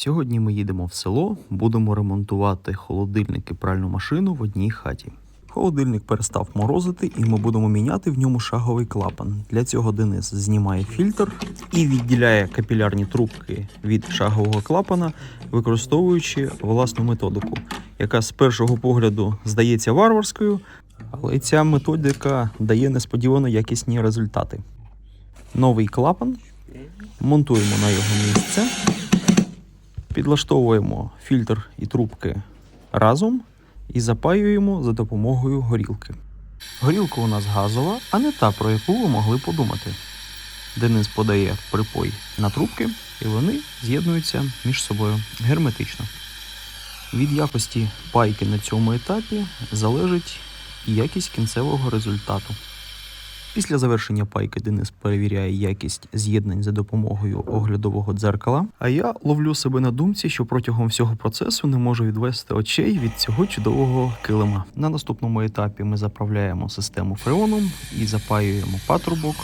Сьогодні ми їдемо в село, будемо ремонтувати холодильник і пральну машину в одній хаті. Холодильник перестав морозити, і ми будемо міняти в ньому шаговий клапан. Для цього Денис знімає фільтр і відділяє капілярні трубки від шагового клапана, використовуючи власну методику, яка з першого погляду здається варварською, але ця методика дає несподівано якісні результати. Новий клапан монтуємо на його місце. Підлаштовуємо фільтр і трубки разом і запаюємо за допомогою горілки. Горілка у нас газова, а не та, про яку ви могли подумати. Денис подає припой на трубки, і вони з'єднуються між собою герметично. Від якості пайки на цьому етапі залежить якість кінцевого результату. Після завершення пайки Денис перевіряє якість з'єднань за допомогою оглядового дзеркала. А я ловлю себе на думці, що протягом всього процесу не можу відвести очей від цього чудового килима. На наступному етапі ми заправляємо систему фреоном і запаюємо патрубок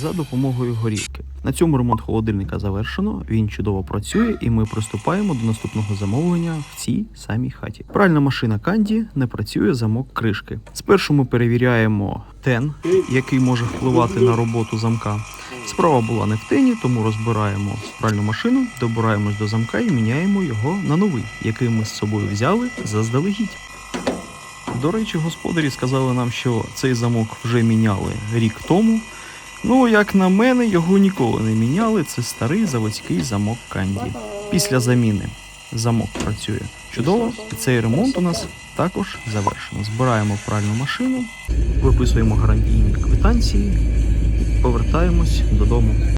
за допомогою горілки. На цьому ремонт холодильника завершено. Він чудово працює, і ми приступаємо до наступного замовлення в цій самій хаті. Пральна машина Канді не працює замок кришки. Спершу ми перевіряємо тен, який може впливати на роботу замка. Справа була не в тені, тому розбираємо пральну машину, добираємось до замка і міняємо його на новий, який ми з собою взяли заздалегідь. До речі, господарі сказали нам, що цей замок вже міняли рік тому. Ну, як на мене, його ніколи не міняли. Це старий заводський замок Канді. Після заміни замок працює чудово, і цей ремонт у нас також завершено. Збираємо пральну машину, виписуємо гарантійні квитанції, повертаємось додому.